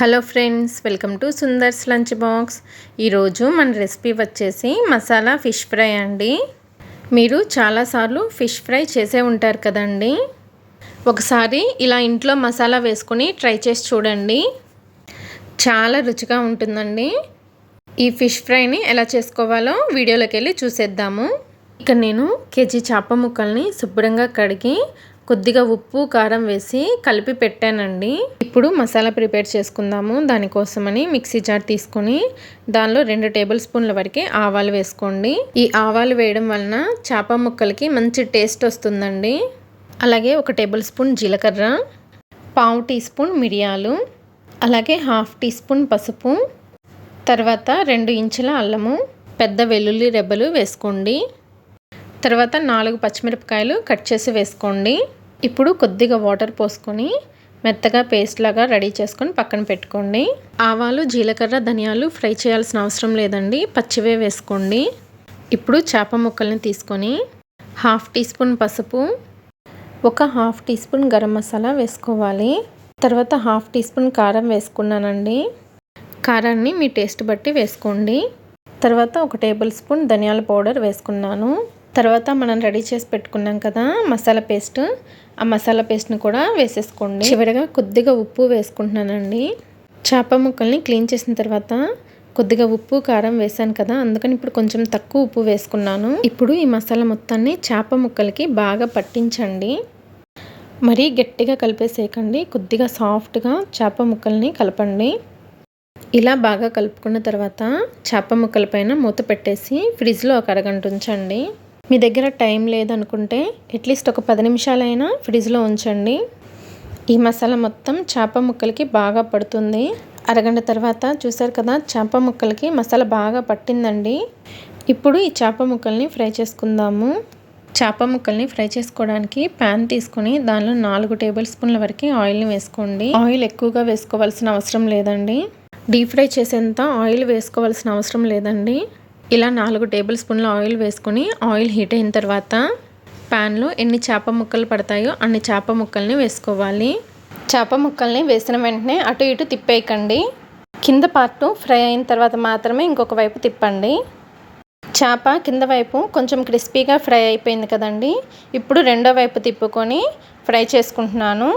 Hello friends welcome to Sundar's lunch box. ఈరోజు మన recipe వచ్చేసి మసాలా ఫిష్ ఫ్రై అండి. మీరు చాలాసార్లు ఫిష్ ఫ్రై చేసే ఉంటారు కదండి. ఒకసారి ఇలా ఇంట్లో మసాలా వేసుకొని ట్రై చేసి చూడండి. చాలా రుచిగా ఉంటుందండి. ఈ ఫిష్ ఫ్రైని ఎలా చేసుకోవాలో వీడియోలోకి వెళ్ళి చూసేద్దాము. ఇక నేను కేజీ చేప ముక్కల్ని శుభ్రంగా కడిగి కొద్దిగా ఉప్పు కారం వేసి కలిపి పెట్టానండి. ఇప్పుడు మసాలా ప్రిపేర్ చేసుకుందాము. దానికోసమని మిక్సీ జార్ తీసుకొని దానిలో రెండు టేబుల్ స్పూన్ల వరకే ఆవాలు వేసుకోండి. ఈ ఆవాలు వేయడం వలన చేప ముక్కలకి మంచి టేస్ట్ వస్తుందండి. అలాగే ఒక టేబుల్ స్పూన్ జీలకర్ర పావు టీ స్పూన్ మిరియాలు అలాగే హాఫ్ టీ స్పూన్ పసుపు తర్వాత రెండు ఇంచుల అల్లము పెద్ద వెల్లుల్లి రెబ్బలు వేసుకోండి. తర్వాత నాలుగు పచ్చిమిరపకాయలు కట్ చేసి వేసుకోండి. ఇప్పుడు కొద్దిగా వాటర్ పోసుకొని మెత్తగా పేస్ట్ లాగా రెడీ చేసుకొని పక్కన పెట్టుకోండి. ఆవాలు జీలకర్ర ధనియాలు ఫ్రై చేయాల్సిన అవసరం లేదండి. పచ్చివే వేసుకోండి. ఇప్పుడు చేప ముక్కల్ని తీసుకొని హాఫ్ టీ స్పూన్ పసుపు ఒక half teaspoon garam masala వేసుకోవాలి. తర్వాత హాఫ్ టీ స్పూన్ కారం వేసుకున్నానండి. కారాన్ని మీ టేస్ట్ బట్టి వేసుకోండి. తర్వాత ఒక టేబుల్ స్పూన్ ధనియాల పౌడర్ వేసుకున్నాను. తర్వాత మనం రెడీ చేసి పెట్టుకున్నాం కదా మసాలా పేస్ట్. ఆ మసాలా పేస్ట్ని కూడా వేసేసుకోండి. చివరిగా కొద్దిగా ఉప్పు వేసుకుంటున్నానండి. చేప ముక్కల్ని క్లీన్ చేసిన తర్వాత కొద్దిగా ఉప్పు కారం వేసాను కదా అందుకని ఇప్పుడు కొంచెం తక్కువ ఉప్పు వేసుకున్నాను. ఇప్పుడు ఈ మసాలా మొత్తాన్ని చేప ముక్కలకి బాగా పట్టించండి. మరీ గట్టిగా కలిపేసేయకండి. కొద్దిగా సాఫ్ట్గా చేప ముక్కల్ని కలపండి. ఇలా బాగా కలుపుకున్న తర్వాత చేప ముక్కల పైన మూత పెట్టేసి ఫ్రిడ్జ్లో ఒక అరగంట ఉంచండి. మీ దగ్గర టైం లేదనుకుంటే అట్లీస్ట్ ఒక పది నిమిషాలైనా ఫ్రిడ్జ్లో ఉంచండి. ఈ మసాలా మొత్తం చేప ముక్కలకి బాగా పడుతుంది. అరగంట తర్వాత చూసారు కదా చేప ముక్కలకి మసాలా బాగా పట్టిందండి. ఇప్పుడు ఈ చేప ముక్కల్ని ఫ్రై చేసుకుందాము. చేప ముక్కల్ని ఫ్రై చేసుకోవడానికి ప్యాన్ తీసుకొని దానిలో నాలుగు టేబుల్ స్పూన్ల వరకు ఆయిల్ని వేసుకోండి. ఆయిల్ ఎక్కువగా వేసుకోవాల్సిన అవసరం లేదండి. డీప్ ఫ్రై చేసేంత ఆయిల్ వేసుకోవాల్సిన అవసరం లేదండి. ఇలా నాలుగు టేబుల్ స్పూన్ల ఆయిల్ వేసుకొని ఆయిల్ హీట్ అయిన తర్వాత ప్యాన్లో ఎన్ని చేప ముక్కలు పడతాయో అన్ని చేప ముక్కల్ని వేసుకోవాలి. చేప ముక్కల్ని వేసిన వెంటనే అటు ఇటు తిప్పేయకండి. కింద పార్ట్ ఫ్రై అయిన తర్వాత మాత్రమే ఇంకొక వైపు తిప్పండి. చేప కింద వైపు కొంచెం క్రిస్పీగా ఫ్రై అయిపోయింది కదండి. ఇప్పుడు రెండో వైపు తిప్పుకొని ఫ్రై చేసుకుంటున్నాను.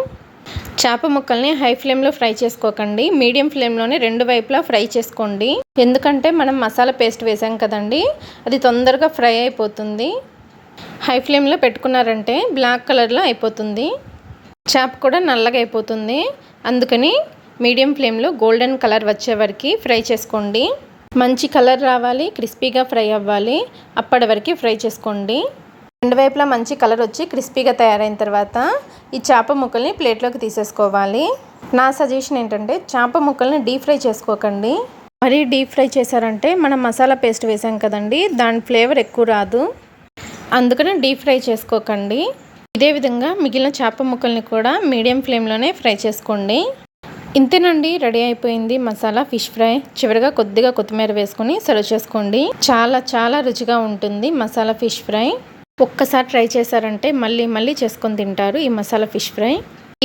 చేప ముక్కల్ని హై ఫ్లేమ్లో ఫ్రై చేసుకోకండి. మీడియం ఫ్లేమ్లోనే రెండు వైపులా ఫ్రై చేసుకోండి. ఎందుకంటే మనం మసాలా పేస్ట్ వేసాం కదండి అది తొందరగా ఫ్రై అయిపోతుంది. హై ఫ్లేమ్లో పెట్టుకున్నారంటే బ్లాక్ కలర్లో అయిపోతుంది. చేప కూడా నల్లగా అయిపోతుంది. అందుకని మీడియం ఫ్లేమ్లో గోల్డెన్ కలర్ వచ్చే వరకు ఫ్రై చేసుకోండి. మంచి కలర్ రావాలి క్రిస్పీగా ఫ్రై అవ్వాలి. అప్పటి వరకు ఫ్రై చేసుకోండి. రెండు వైపులా మంచి కలర్ వచ్చి క్రిస్పీగా తయారైన తర్వాత ఈ చేప ముక్కల్ని ప్లేట్లోకి తీసేసుకోవాలి. నా సజెషన్ ఏంటంటే చేప ముక్కల్ని డీప్ ఫ్రై చేసుకోకండి. మరీ డీప్ ఫ్రై చేశారంటే మనం మసాలా పేస్ట్ వేసాం కదండి దాని ఫ్లేవర్ ఎక్కువ రాదు. అందుకని డీప్ ఫ్రై చేసుకోకండి. ఇదే విధంగా మిగిలిన చేప ముక్కల్ని కూడా మీడియం ఫ్లేమ్లోనే ఫ్రై చేసుకోండి. ఇంతేనండి రెడీ అయిపోయింది మసాలా ఫిష్ ఫ్రై. చివరిగా కొద్దిగా కొత్తిమీర వేసుకొని సర్వ్ చేసుకోండి. చాలా చాలా రుచిగా ఉంటుంది మసాలా ఫిష్ ఫ్రై. ఒక్కసారి ట్రై చేశారంటే మళ్ళీ మళ్ళీ చేసుకొని తింటారు ఈ మసాలా ఫిష్ ఫ్రై.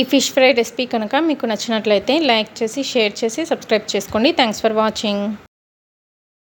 ఈ ఫిష్ ఫ్రై రెసిపీ కనుక మీకు నచ్చినట్లయితే లైక్ చేసి షేర్ చేసి సబ్స్క్రైబ్ చేసుకోండి. Thanks for watching.